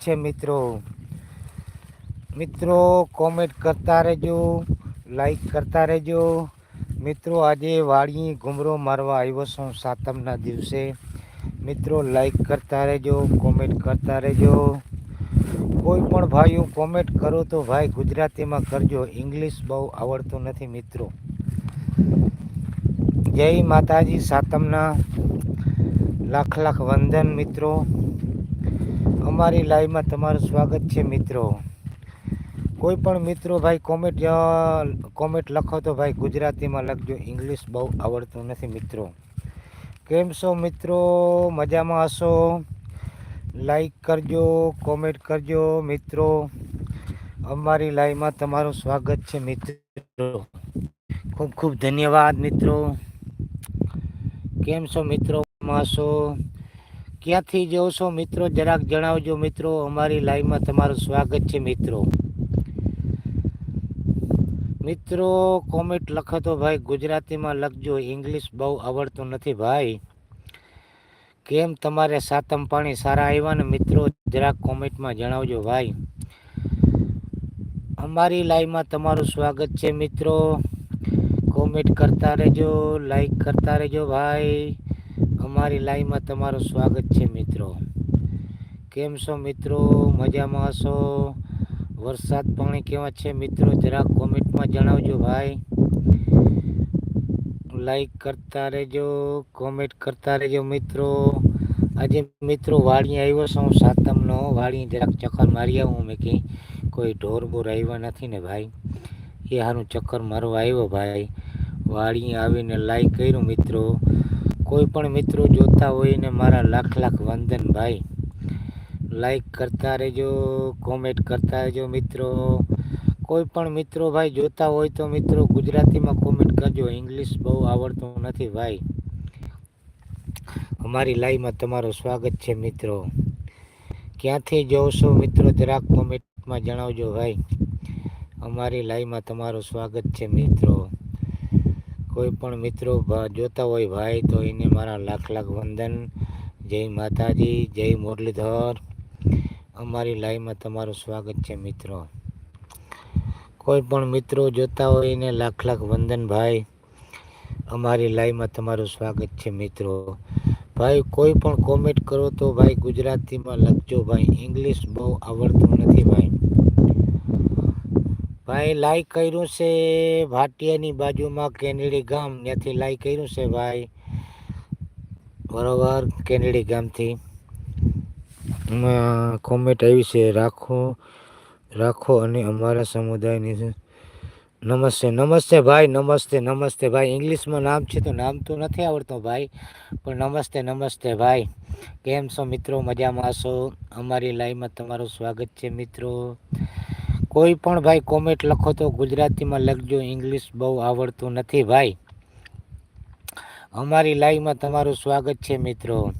છે મિત્રો. મિત્રો કોમેન્ટ કરતા રહેજો લાઈક કરતા રહેજો. મિત્રો, આજે વાળી ઘુમરો મારવા આવ્યો છું સાતમના દિવસે. મિત્રો લાઈક કરતા રહેજો કોમેન્ટ કરતા રહેજો. કોઈ પણ ભાઈઓ કોમેન્ટ કરો તો ભાઈ ગુજરાતીમાં કરજો. ઇંગ્લિશ બહુ આવડતું નથી મિત્રો. જય માતાજી સાતમના. લાખ લાખ વંદન મિત્રો. અમારી લાઈવમાં તમારું સ્વાગત છે મિત્રો. કોઈ પણ મિત્રો ભાઈ કોમેન્ટ કોમેન્ટ લખો તો ભાઈ ગુજરાતીમાં લખજો. ઇંગ્લિશ બહુ આવડતું નથી મિત્રો. કેમ છો મિત્રો? મજામાં હશો? લાઈક કરજો કોમેન્ટ કરજો મિત્રો. અમારી લાઈવમાં તમારું સ્વાગત છે મિત્રો. ખૂબ ખૂબ ધન્યવાદ મિત્રો. કેમ છો મિત્રો? છો ક્યાંથી જાઓ છો મિત્રો? જરાક જણાવજો મિત્રો. અમારી લાઈવમાં તમારું સ્વાગત છે મિત્રો. મિત્રો, કોમેન્ટ લખો તો ભાઈ, ગુજરાતીમાં લખજો ઇંગ્લિશ બહુ આવડતું નથી ભાઈ. કેમ તમારે સાતમ પાણી સારા આવ્યા ને મિત્રો? જરાક કોમેન્ટમાં જણાવજો ભાઈ. અમારી લાઈવમાં તમારું સ્વાગત છે મિત્રો. કોમેન્ટ કરતા રહેજો, લાઈક કરતા રહેજો ભાઈ. અમારી લાઈવમાં તમારું સ્વાગત છે મિત્રો. કેમ છો મિત્રો? મજામાં હશો? વરસાદ પાણી કેવા છે મિત્રો? જરાક કોમેન્ટમાં જણાવજો ભાઈ. લાઈક કરતા રહેજો કોમેન્ટ કરતા રહેજો મિત્રો. આજે મિત્રો વાળી આવ્યો છું, હું સાતમનો. વાળી જરાક ચક્કર મારી આવું, મેં કે કોઈ ઢોર બોર આવ્યા નથી ને ભાઈ. એ સારું ચક્કર મારવા આવ્યો ભાઈ. વાળી આવીને લાઈક કર્યું મિત્રો. કોઈ પણ મિત્રો જોતા હોય ને મારા લાખ લાખ વંદન ભાઈ. લાઈક કરતા રહેજો કોમેન્ટ કરતા રહેજો મિત્રો. કોઈ પણ મિત્રો ભાઈ જોતા હોય તો મિત્રો ગુજરાતીમાં કોમેન્ટ કરજો. ઇંગ્લિશ બહુ આવડતું નથી ભાઈ. અમારી લાઈવમાં તમારું સ્વાગત છે મિત્રો. ક્યાંથી જોઉં છો મિત્રો જરાક કોમેન્ટમાં જણાવજો ભાઈ. અમારી લાઈવમાં તમારું સ્વાગત છે મિત્રો. કોઈ પણ મિત્રો જોતા હોય ભાઈ, તો એને મારા લાખ લાખ વંદન. જય માતાજી, જય મુરલીધર. અમારી લાઈવમાં તમારું સ્વાગત છે મિત્રો. કોઈ પણ મિત્રો જોતા હોય એને લાખ લાખ વંદન ભાઈ. અમારી લાઈવમાં તમારું સ્વાગત છે મિત્રો. ભાઈ, કોઈ પણ કોમેન્ટ કરો તો ભાઈ ગુજરાતીમાં લખજો ભાઈ. ઇંગ્લિશ બહુ આવડતું નથી ભાઈ. ભાઈ લાઈક કર્યું છે ભાટિયાની બાજુમાં કેનેડી ગામ. ત્યાંથી લાઈક કર્યું છે ભાઈ. બરોબર, કેનેડી ગામથી. કોમેન્ટ આવી છે, રાખો રાખો અને અમારા સમુદાયની નમસ્તે નમસ્તે ભાઈ, નમસ્તે નમસ્તે ભાઈ. ઇંગ્લિશમાં નામ છે તો નામ તો નથી આવડતું ભાઈ, પણ નમસ્તે નમસ્તે ભાઈ. કેમ છો મિત્રો? મજામાં છો? અમારી લાઈવમાં તમારું સ્વાગત છે મિત્રો. કોઈ પણ ભાઈ કોમેન્ટ લખો તો ગુજરાતીમાં લખજો. ઇંગ્લિશ બહુ આવડતું નથી ભાઈ. અમારી લાઈવમાં તમારું સ્વાગત છે મિત્રો.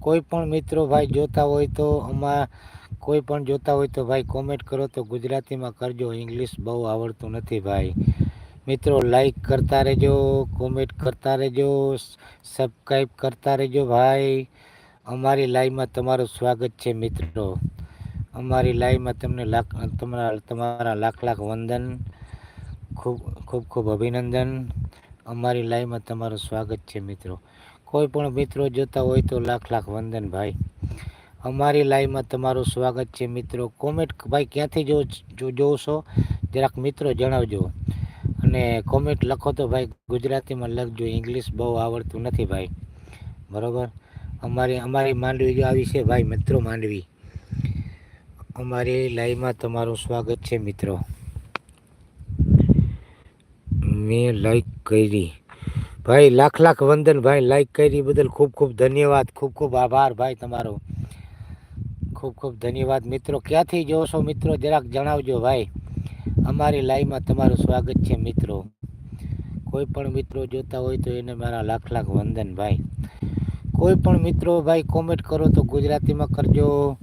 કોઈ પણ મિત્રો ભાઈ જોતા હોય તો અમા, કોઈ પણ જોતા હોય તો ભાઈ કોમેન્ટ કરો તો ગુજરાતીમાં કરજો. ઇંગ્લિશ બહુ આવડતું નથી ભાઈ. મિત્રો લાઈક કરતા રહેજો કોમેન્ટ કરતા રહેજો સબસ્ક્રાઈબ કરતા રહેજો ભાઈ. અમારી લાઈવમાં તમારું સ્વાગત છે મિત્રો. અમારી લાઈવમાં તમને લાખ, તમારા તમારા લાખ લાખ વંદન, ખૂબ ખૂબ ખૂબ અભિનંદન. અમારી લાઈવમાં તમારું સ્વાગત છે મિત્રો. કોઈ પણ મિત્રો જોતા હોય તો લાખ લાખ વંદન ભાઈ. અમારી લાઈવમાં તમારું સ્વાગત છે મિત્રો. કોમેન્ટ ભાઈ ક્યાંથી જો જોશો? જરાક મિત્રો જણાવજો. અને કોમેન્ટ લખો તો ભાઈ ગુજરાતીમાં લખજો. ઇંગ્લિશ બહુ આવડતું નથી ભાઈ. બરાબર? અમારી અમારી માંડવી જો આવી છે ભાઈ, મિત્રો માંડવી. અમારી લાઈવમાં તમારું સ્વાગત છે, મિત્રો. મેં લાઈક કરી. ભાઈ, લાખ લાખ વંદન, ભાઈ લાઈક કરી બદલ ખૂબ ખૂબ ધન્યવાદ, ખૂબ ખૂબ આભાર, ભાઈ, તમારો. ખૂબ ખૂબ ધન્યવાદ. મિત્રો, ક્યાંથી જોવો છો? મિત્રો, જરાક જણાવજો, ભાઈ. અમારી લાઈવમાં તમારું સ્વાગત છે, મિત્રો. કોઈ પણ મિત્રો જોતા હોય તો એને મારા લાખ લાખ વંદન, ભાઈ. કોઈ પણ મિત્રો, ભાઈ કોમેન્ટ કરો તો ગુજરાતીમાં કરજો.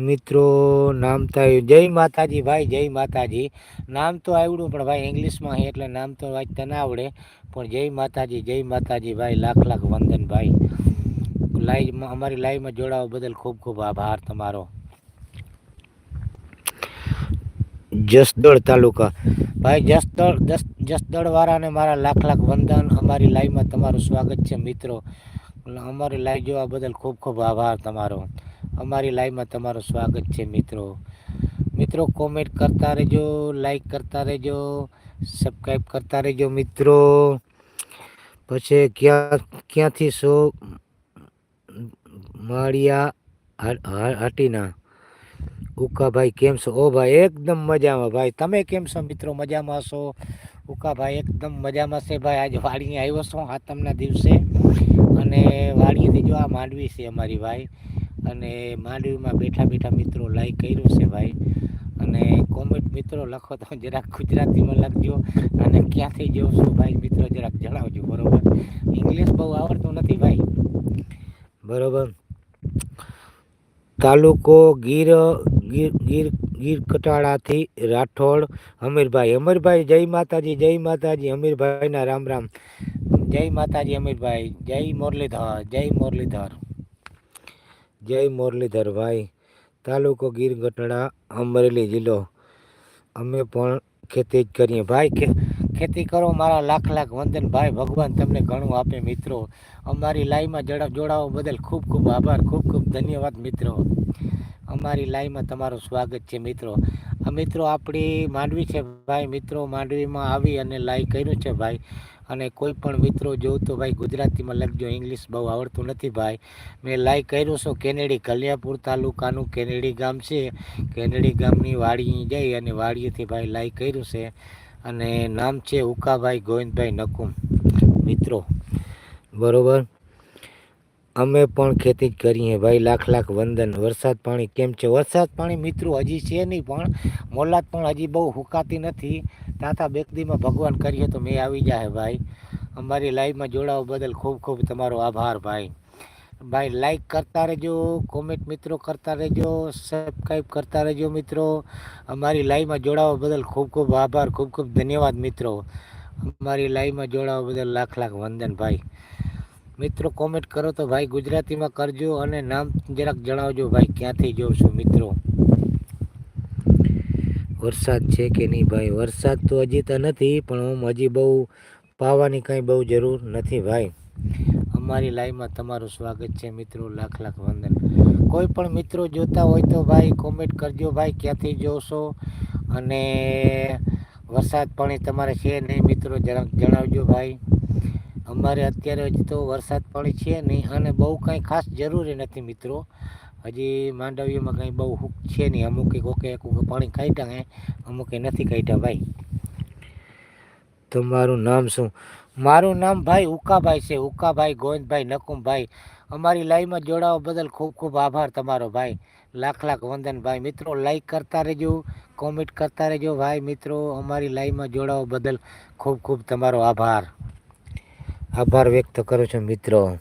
મિત્રો, નામ તો જય માતાજી ભાઈ, જય માતાજી. નામ તો આવડું, પણ ભાઈ ઇંગ્લિશમાં હે એટલે નામ તો વાંચતા ના આવડે. પણ જય માતાજી જય માતાજી ભાઈ, લાખ લાખ વંદન ભાઈ. લાઈવમાં અમારી લાઈવમાં જોડાવા બદલ ખૂબ ખૂબ આભાર તમારો. જસદળ તાલુકા. ભાઈ જસદળ જસદળવાળાને મારા લાખ લાખ વંદન. અમારી લાઈવમાં તમારું સ્વાગત છે, મિત્રો. અમારી લાઈવ જોવા બદલ ખૂબ ખૂબ આભાર તમારો. અમારી લાઈવમાં તમારું સ્વાગત છે, મિત્રો. મિત્રો કોમેન્ટ કરતા રહેજો લાઈક કરતા રહેજો સબસ્ક્રાઈબ કરતા રહેજો, મિત્રો. પછી ક્યાં, ક્યાંથી શો માળિયા હાટીના. ઉકાભાઈ, કેમ છો? ઓ ભાઈ, એકદમ મજામાં. ભાઈ, તમે કેમ છો, મિત્રો? મજામાં છો? ઉકાભાઈ, એકદમ મજામાં છે. ભાઈ, આજે વાડીએ આવ્યો છો આતમના દિવસે. અને વાડીએથી જો આ માંડવી છે અમારી, ભાઈ. અને માંડવીમાં બેઠા બેઠા મિત્રો લાઈક કર્યું છે ભાઈ. અને કોમેન્ટ મિત્રો લખો તો જરાક ગુજરાતીમાં લખજો. અને ક્યાંથી જવું છું ભાઈ મિત્રો જરાક જણાવજો, બરાબર? ઇંગ્લિશ બહુ આવડતું નથી ભાઈ. બરાબર. તાલુકો ગીર ગીર ગીર ગીર કટાળાથી રાઠોડ. અમીરભાઈ અમીરભાઈ, જય માતાજી જય માતાજી, અમીરભાઈના રામ રામ. જય માતાજી, અમીરભાઈ, જય મુરલીધર જય મુરલીધર. જય મુરલીધરભાઈ, તાલુકો ગીર ગઢડા અમરેલી જિલ્લો. અમે પણ ખેતી જ કરીએ. ભાઈ ખેતી કરો મારા લાખ લાખ વંદન. ભાઈ, ભગવાન તમને ઘણું આપે મિત્રો. અમારી લાઈમાં જડા, જોડાવા બદલ ખૂબ ખૂબ આભાર, ખૂબ ખૂબ ધન્યવાદ મિત્રો. અમારી લાઈમાં તમારું સ્વાગત છે મિત્રો. આ મિત્રો આપણી માંડવી છે ભાઈ. મિત્રો માંડવીમાં આવી અને લાઈવ કર્યું છે ભાઈ. અને કોઈ પણ મિત્રો જોઉં તો ભાઈ ગુજરાતીમાં લખજો ઇંગ્લિશ બહુ આવડતું નથી ભાઈ. મેં લાઈક કર્યું છું કેનેડી, કલિયાપુર તાલુકાનું કેનેડી ગામ છે. કેનેડી ગામની વાડી જઈ અને વાડીએથી ભાઈ લાઈક કર્યું છે. અને નામ છે ઉકાભાઈ ગોવિંદભાઈ નકુમ. મિત્રો, બરોબર? અમે પણ ખેતી કરીએ ભાઈ, લાખ લાખ વંદન. વરસાદ પાણી કેમ છે? વરસાદ પાણી મિત્રો હજી છે નહીં, પણ મોલાદ પણ હજી બહુ હુકાતી નથી. તાતા બેકદીમાં ભગવાન કરીએ તો મેં આવી જાય ભાઈ. અમારી લાઈવમાં જોડાવા બદલ ખૂબ ખૂબ તમારો આભાર ભાઈ. ભાઈ લાઈક કરતા રહેજો કોમેન્ટ મિત્રો કરતા રહેજો સબસ્ક્રાઈબ કરતા રહેજો મિત્રો. અમારી લાઈવમાં જોડાવા બદલ ખૂબ ખૂબ આભાર, ખૂબ ખૂબ ધન્યવાદ મિત્રો. અમારી લાઈવમાં જોડાવા બદલ લાખ લાખ વંદન ભાઈ. મિત્રો કોમેન્ટ કરો તો ભાઈ ગુજરાતીમાં કરજો અને નામ જરાક જણાવજો ભાઈ, ક્યાંથી જોઉં છું મિત્રો? વરસાદ છે કે નહીં ભાઈ? વરસાદ તો હજી તો નથી, પણ હું હજી બહુ પાવાની કંઈ બહુ જરૂર નથી ભાઈ. અમારી લાઈવમાં તમારું સ્વાગત છે મિત્રો, લાખ લાખ વંદન. કોઈ પણ મિત્રો જોતા હોય તો ભાઈ કોમેન્ટ કરજો ભાઈ, ક્યાંથી જોશો? અને વરસાદ પાણી તમારે છે નહીં મિત્રો જણાવજો ભાઈ. અમારે અત્યારે હજી તો વરસાદ પાણી છે નહીં અને બહુ કાંઈ ખાસ જરૂરી નથી મિત્રો. હજી માંડવીઓમાં કંઈ બહુ હુક છે નહીં. અમુકે કોકે પાણી કાઢ્યા હે, અમુકે નથી કાઢ્યા ભાઈ. તમારું નામ શું? મારું નામ ભાઈ ઉકાભાઈ છે. ઉકાભાઈ, ગોવિંદભાઈ, નકુમભાઈ. અમારી લાઈવમાં જોડાવા બદલ ખૂબ ખૂબ આભાર તમારો ભાઈ. લાખ લાખ વંદન ભાઈ. મિત્રો લાઈક કરતા રહેજો કોમેન્ટ કરતા રહેજો ભાઈ. મિત્રો, અમારી લાઈવમાં જોડાવા બદલ ખૂબ ખૂબ તમારો આભાર. આભાર વ્યક્ત કરું છું મિત્રો.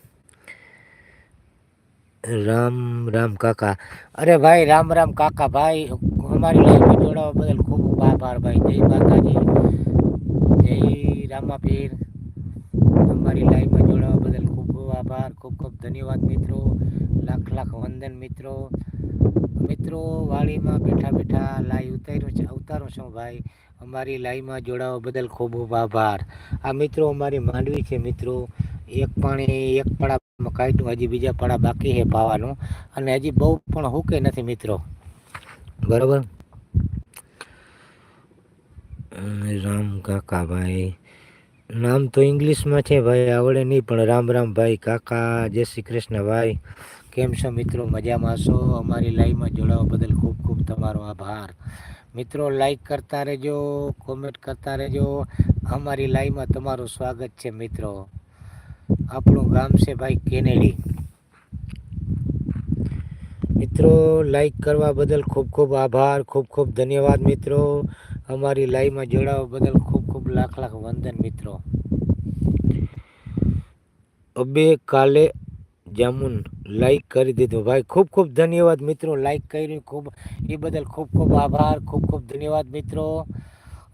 રામ રામ કાકા. અરે ભાઈ, રામ રામ કાકા ભાઈ, અમારી લાઈફમાં જોડાવા બદલ ખૂબ ખૂબ આભાર ભાઈ. જય માતાજી. જય રામાપીર. અમારી લાઈફમાં જોડાવા બદલ ખૂબ ખૂબ આભાર, ખૂબ ખૂબ ધન્યવાદ મિત્રો. લાખ લાખ વંદન મિત્રો. મિત્રો, વાડીમાં બેઠા બેઠા લાઈવ ઉતાર્યો છે, ઉતારો છું ભાઈ. અમારી લાઈવમાં જોડાવા બદલ ખૂબ ખૂબ આભાર. આ મિત્રો અમારી માંડવી છે મિત્રો. એક પાણી, એક પડામાં કાઢ્યું હજી બીજા પડા બાકી છે પાવાનું. અને હજી બહુ પણ હુકે નથી મિત્રો. બરાબર? રામ કાકા ભાઈ નામ તો ઇંગ્લિશમાં છે ભાઈ, આવડે નહીં, પણ રામ રામ ભાઈ કાકા, જય શ્રી કૃષ્ણ ભાઈ. કેમ છો મિત્રો? મજામાં છો? અમારી લાઈવમાં જોડાવા બદલ ખૂબ ખૂબ તમારો આભાર. મિત્રો લાઈક કરતા રહેજો કોમેન્ટ કરતા રહેજો. અમારી લાઈવમાં તમારું સ્વાગત છે મિત્રો. આપણું ગામ છે ભાઈ કેનેડી. મિત્રો લાઈક કરવા બદલ ખૂબ ખૂબ આભાર, ખૂબ ખૂબ ધન્યવાદ મિત્રો. અમારી લાઈવમાં જોડાવા બદલ ખૂબ ખૂબ લાખ લાખ વંદન મિત્રો. અબે કાલે જામુન લાઈક કરી દીધું ભાઈ. ખૂબ ખૂબ ધન્યવાદ મિત્રો લાઈક કર્યું ખૂબ, એ બદલ ખૂબ ખૂબ આભાર, ખૂબ ખૂબ ધન્યવાદ મિત્રો.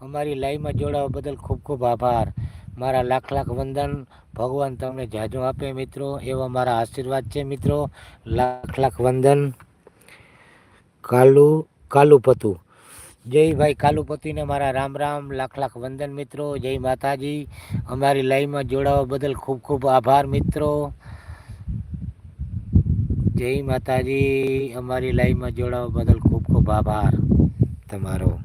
અમારી લાઈવમાં જોડાવા બદલ ખૂબ ખૂબ આભાર. મારા લાખ લાખ વંદન. ભગવાન તમને જાજો આપે મિત્રો. એવા મારા આશીર્વાદ છે મિત્રો. લાખ લાખ વંદન. કાલુ, કાલુપતુ. જય ભાઈ કાલુપતિને મારા રામ રામ. લાખ લાખ વંદન મિત્રો. જય માતાજી. અમારી લાઈવમાં જોડાવા બદલ ખૂબ ખૂબ આભાર મિત્રો. જય માતાજી. અમારી લાઈવમાં જોડાવા બદલ ખૂબ ખૂબ આભાર તમારો.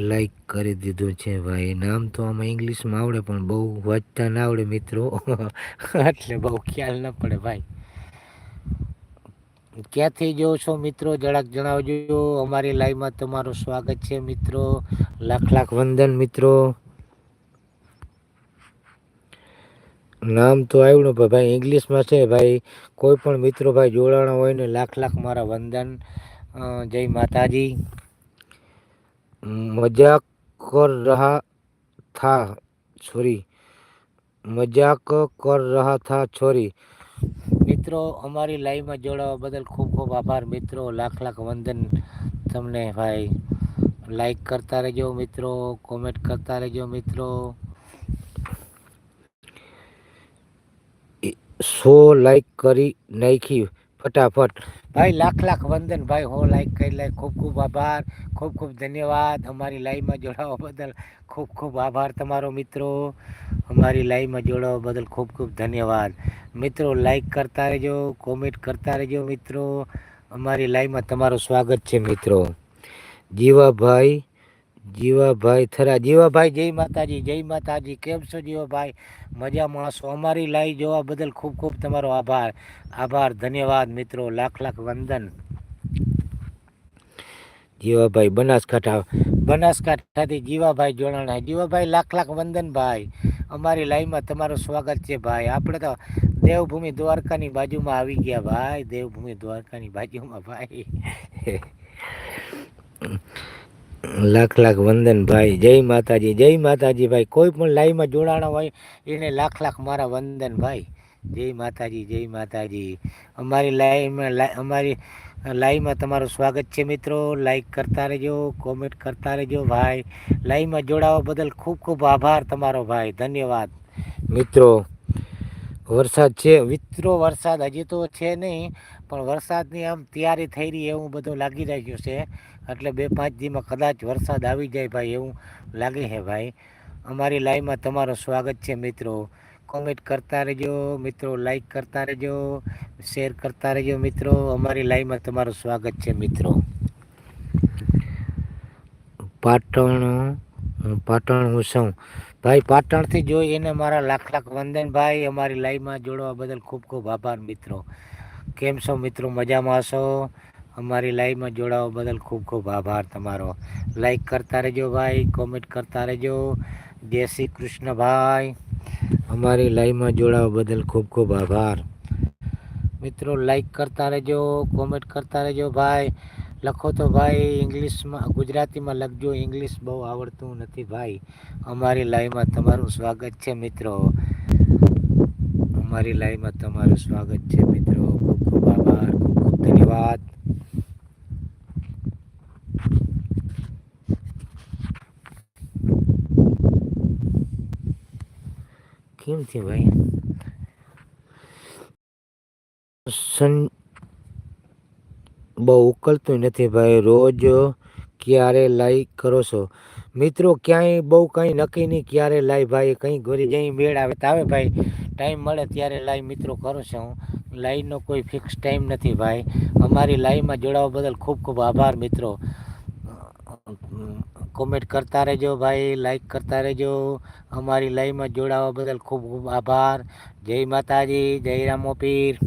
લાઈક કરી દીધું છે ભાઈ. નામ તો આમાં ઇંગ્લિશમાં આવડે, પણ બહુ વાંચતા ના આવડે મિત્રો. એટલે બહુ ખ્યાલ ન પડે ભાઈ. ક્યાંથી જો છો મિત્રો? જરાક જણાવજો. અમારી લાઈવમાં તમારું સ્વાગત છે મિત્રો. લાખ લાખ વંદન મિત્રો. નામ તો આવ્યું પણ ભાઈ ઇંગ્લિશમાં છે ભાઈ. કોઈ પણ મિત્રો ભાઈ જોડાણા હોય ને, લાખ લાખ મારા વંદન. જય માતાજી. મજાક કર રહા થા, છોરી. મજાક કર રહા થા, છોરી. મિત્રો, અમારી લાઈવમાં જોડાવા બદલ ખૂબ ખૂબ આભાર. મિત્રો, લાખ લાખ વંદન તમને ભાઈ. લાઈક કરતા રહેજો મિત્રો કોમેન્ટ કરતા રહેજો મિત્રો. સો લાઈક કરી નાખી. ફટાફટ. ભાઈ, લાખ લાખ વંદન. ભાઈ, હો લાઈક કરી લાઈક ખૂબ ખૂબ આભાર. ખૂબ ખૂબ ધન્યવાદ. અમારી લાઈવમાં જોડાવા બદલ ખૂબ ખૂબ આભાર તમારો મિત્રો. અમારી લાઈવમાં જોડાવા બદલ ખૂબ ખૂબ ધન્યવાદ. મિત્રો લાઈક કરતા રહેજો કોમેન્ટ કરતા રહેજો મિત્રો. અમારી લાઈવમાં તમારું સ્વાગત છે મિત્રો. જીવાભાઈ જીવાભાઈ થરા, જીવાભાઈ જય માતાજી જય માતાજી, કેમ છો જીવાભાઈ? મજામાં છો? અમારી લાઈ જોવા બદલ ખૂબ ખૂબ તમારો આભાર. આભાર, ધન્યવાદ મિત્રો, લાખ લાખ વંદન. જીવાભાઈ, બનાસકાંઠા, બનાસકાંઠાથી જીવાભાઈ જોડાણા જીવાભાઈ, લાખ લાખ વંદન ભાઈ. અમારી લાઈમાં તમારું સ્વાગત છે ભાઈ. આપણે તો દેવભૂમિ દ્વારકાની બાજુમાં આવી ગયા ભાઈ. દેવભૂમિ દ્વારકાની બાજુમાં ભાઈ. લાખ લાખ વંદન ભાઈ, જય માતાજી જય માતાજી ભાઈ. કોઈ પણ લાઈવમાં જોડાણા હોય એને લાખ લાખ મારા વંદન ભાઈ. જય માતાજી જય માતાજી. અમારી લાઈવમાં અમારી લાઈવમાં તમારું સ્વાગત છે મિત્રો. લાઈક કરતા રહેજો કોમેન્ટ કરતા રહેજો ભાઈ. લાઈવમાં જોડાવા બદલ ખૂબ ખૂબ આભાર તમારો ભાઈ. ધન્યવાદ. મિત્રો, વરસાદ છે, મિત્રો, વરસાદ હજી તો છે નહીં, પણ વરસાદની આમ તૈયારી થઈ રહી એવું બધું લાગી રહ્યું છે. એટલે બે પાંચ દીમાં કદાચ વરસાદ આવી જાય ભાઈ, એવું લાગે છે ભાઈ. અમારી લાઈવમાં તમારું સ્વાગત છે મિત્રો. કોમેન્ટ કરતા રહેજો, મિત્રો. લાઈક કરતા રહેજો શેર કરતા રહેજો, મિત્રો. અમારી લાઈવમાં તમારું સ્વાગત છે, મિત્રો. પાટણ પાટણ હું સૌ ભાઈ, પાટણથી જોઈ એને મારા લાખ લાખ વંદન ભાઈ. અમારી લાઈવમાં જોડવા બદલ ખૂબ ખૂબ આભાર, મિત્રો. કેમ છો, મિત્રો? મજામાં છો અમારી લાઈવમાં જોડાવા બદલ ખૂબ ખૂબ આભાર તમારો. લાઈક કરતા રહેજો ભાઈ કોમેન્ટ કરતા રહેજો. જય શ્રી કૃષ્ણ ભાઈ. અમારી લાઈવમાં જોડાવા બદલ ખૂબ ખૂબ આભાર. મિત્રો લાઈક કરતા રહેજો કોમેન્ટ કરતા રહેજો ભાઈ. લખો તો ભાઈ, ઇંગ્લિશમાં, ગુજરાતીમાં લખજો. ઇંગ્લિશ બહુ આવડતું નથી ભાઈ. અમારી લાઈવમાં તમારું સ્વાગત છે મિત્રો. અમારી લાઈવમાં તમારું સ્વાગત છે મિત્રો. ખૂબ ખૂબ આભાર, ખૂબ ખૂબ ધન્યવાદ. કેમ છે ભાઈ? સન બહુ ઉકલતું નથી ભાઈ, રોજ ક્યારે લાઈક કરો છો? મિત્રો, ક્યાંય બહુ કંઈ નક્કી નહીં ક્યારે લાઈ ભાઈ, કંઈ ઘરે જઈ મેળ આવે તો આવે ભાઈ. ટાઈમ મળે ત્યારે લાઈ મિત્રો કરું છું હું. લાઈવનો કોઈ ફિક્સ ટાઈમ નથી ભાઈ. અમારી લાઈવમાં જોડાવા બદલ ખૂબ ખૂબ આભાર મિત્રો. કોમેન્ટ કરતા રહેજો ભાઈ લાઈક કરતા રહેજો. અમારી લાઈવમાં જોડાવા બદલ ખૂબ ખૂબ આભાર. જય માતાજી, જય રામોપીર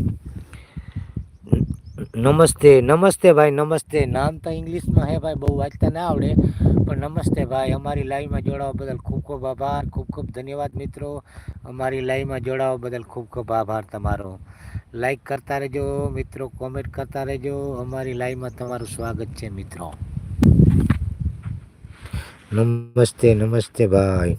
નમસ્તે નમસ્તે ભાઈ, નમસ્તે. નામ તો ઇંગ્લિશમાં હે ભાઈ, બહુ વાંચતા ના આવડે. પણ નમસ્તે ભાઈ, અમારી લાઈવમાં જોડાવા બદલ ખૂબ ખૂબ આભાર. ખૂબ ખૂબ ધન્યવાદ મિત્રો. અમારી લાઈવમાં જોડાવા બદલ ખૂબ ખૂબ આભાર તમારો. લાઈક કરતા રહેજો, મિત્રો. કોમેન્ટ કરતા રહેજો. અમારી લાઈવમાં તમારું સ્વાગત છે, મિત્રો. નમસ્તે નમસ્તે ભાઈ.